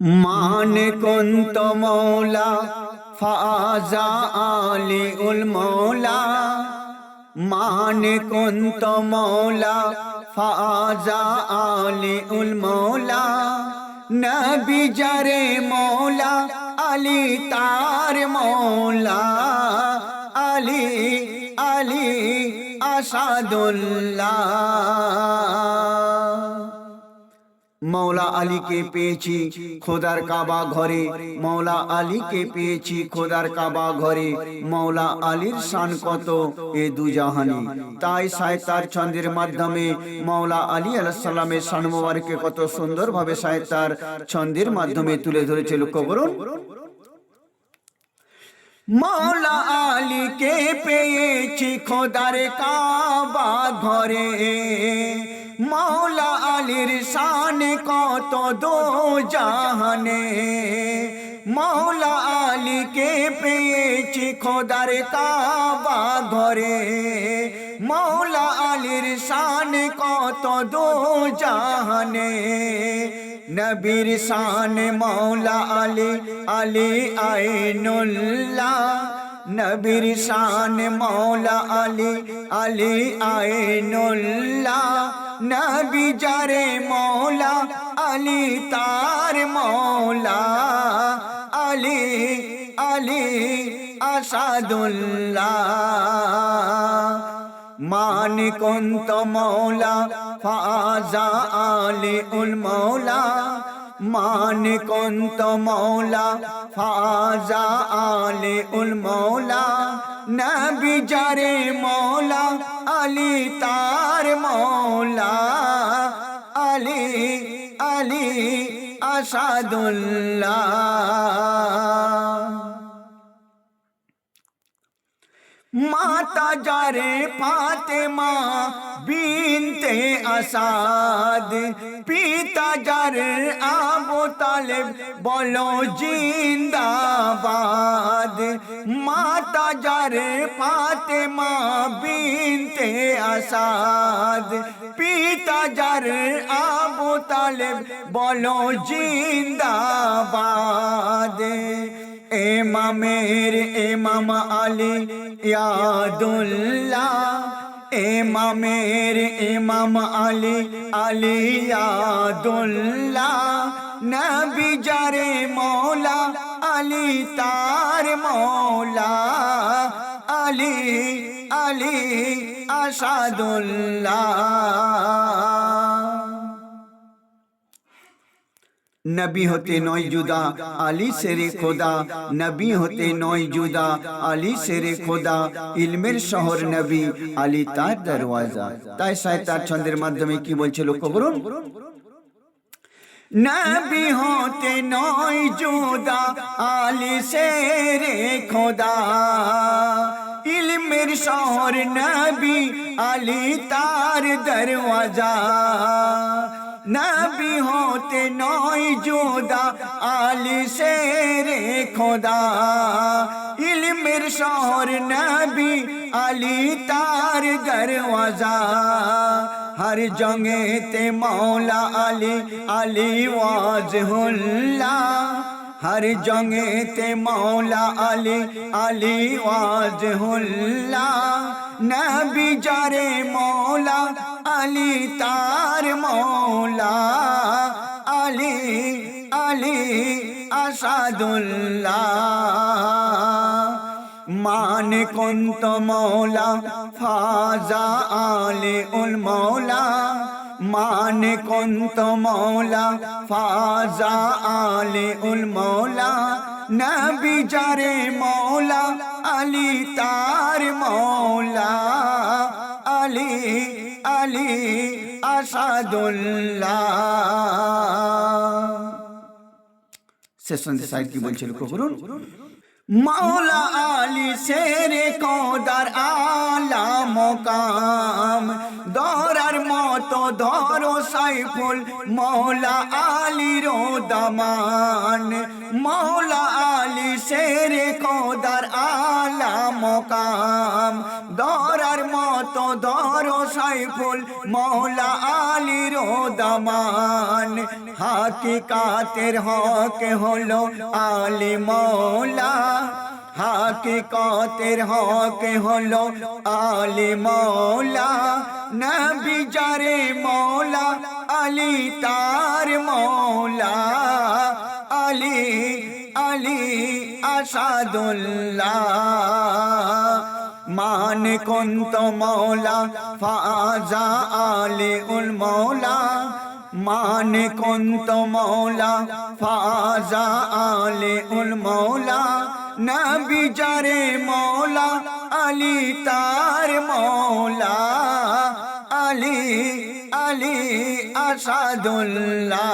মান কুন্ত মৌলা, ফাজা আলী উল মৌলা। মান কুন্ত মৌলা, ফাজা আলী উল মৌলা। নবী জরে মৌলা, আলী তার মৌলা। আলী আলী আসাদুল্লাহ। মৌলা আলীকে পেয়েছি খোদার কাবা ঘরে। মৌলা আলীকে পেয়েছি খোদার কাবা ঘরে। মৌলা আলীর শান কত এ দুজাহানি। তাই সাহেতার ছন্দের মাধ্যমে মৌলা আলী আলাহাল্লামের শান মোবারকে কত সুন্দরভাবে সাহেতার ছন্দের মাধ্যমে তুলে ধরেছে। লক্ষ্য করুন। মৌলা আলীকে পেয়েছি খোদার কাবা ঘরে। আলীর শান কত দো জাহানে? মৌলা আলীকে পেয়েছি খোদার কাবা ঘরে। মৌলা আলীর শান কত দো জাহানে? নবীর শান মৌলা আলী আলী আইনুল্লাহ। নবীর শান মৌলা আলী আলী আইনুল্লাহ। নবী যারে মৌলা, আলী তার মৌলা। আলী আলী আসাদুল্লাহ। মান কুন্ত মৌলা, ফাজা আলী উল মৌলা। মান কুন্ত মৌলা, ফাজা আলে উল মৌলা, নবী যারে মৌলা, আলী তার মৌলা, আলী আলী আসাদুল্লাহ। মাতা যারে ফাতেমা বিনতে আসাদ। পিতা যারে আবু তালেব বলো জিন্দাবাদ। মাতা যারে ফাতেমা বিনতে আসাদ। পিতা যারে আবু তালেব বলো জিন্দাবাদ। এমামের এমাম আলী ইয়াদুল্লাহ। এমামের ইমাম আলী আলী ইয়াদুল্লাহ। নবী যারে মৌলা, আলী তার মৌলা। আলী আলী আসাদুল্লাহ। নবী হতে নয় জুদা, আলী সেরে খোদা। নবী হতে নয় জুদা, আলী সেরে খোদা। ইলমের শহর নবী আলী তার দরওয়াজা। তাই সাহেব তার ছন্দের মাধ্যমে কি বলছে লক্ষ্য করুন? নবী হতে নয় জুদা, আলী সেরে খোদা। ইলমের শহর নবী আলী তার দরওয়াজা। নয় জুদা, আলী শেরে খোদা। ইলমের শহর নবী আলী তার দরওয়াজা। হর জঙ্গেতে মৌলা আলী আলী ওয়াজহুল্লাহ হর জঙ্গেতে মৌলা আলী আলী ওয়াজহুল্লাহ নবী যারে মৌলা আলী তার মৌলা আলী আসাদুল্লাহ। মান কুন্ত মৌলা, ফাজা আলী উল মৌলা। মান কুন্ত মৌলা, ফাজা আলী উল মৌলা। নবী মৌলা, আলী তার মৌলা। আলী আলী, আসাদুল্লাহ। শেষ সাইড কি বলছিল করুন মাওলা আলী শেরে কদার আলা মোকাম। দরার মতো ধরো সাইফুল, মৌলা আলী রো দামান। মৌলা আলী শেরে কদার আলা মোকাম। ধরার মতো ধরো সাইফুল, মৌলা আলীর দামান। হাকিকাতের হক হলো আলী মৌলা। হাকিকতের হক হলো আলী মৌলা, নবী যারে মৌলা, আলী তার মৌলা। আলী আলী আসাদুল্লাহ। মান কুন্ত মৌলা, ফাজা আলী উল মৌলা। মান কুন্ত মৌলা, ফাজা আলী উল মৌলা। নবী যারে মৌলা আলী তার মৌলা। আলী আলী আসাদুল্লাহ।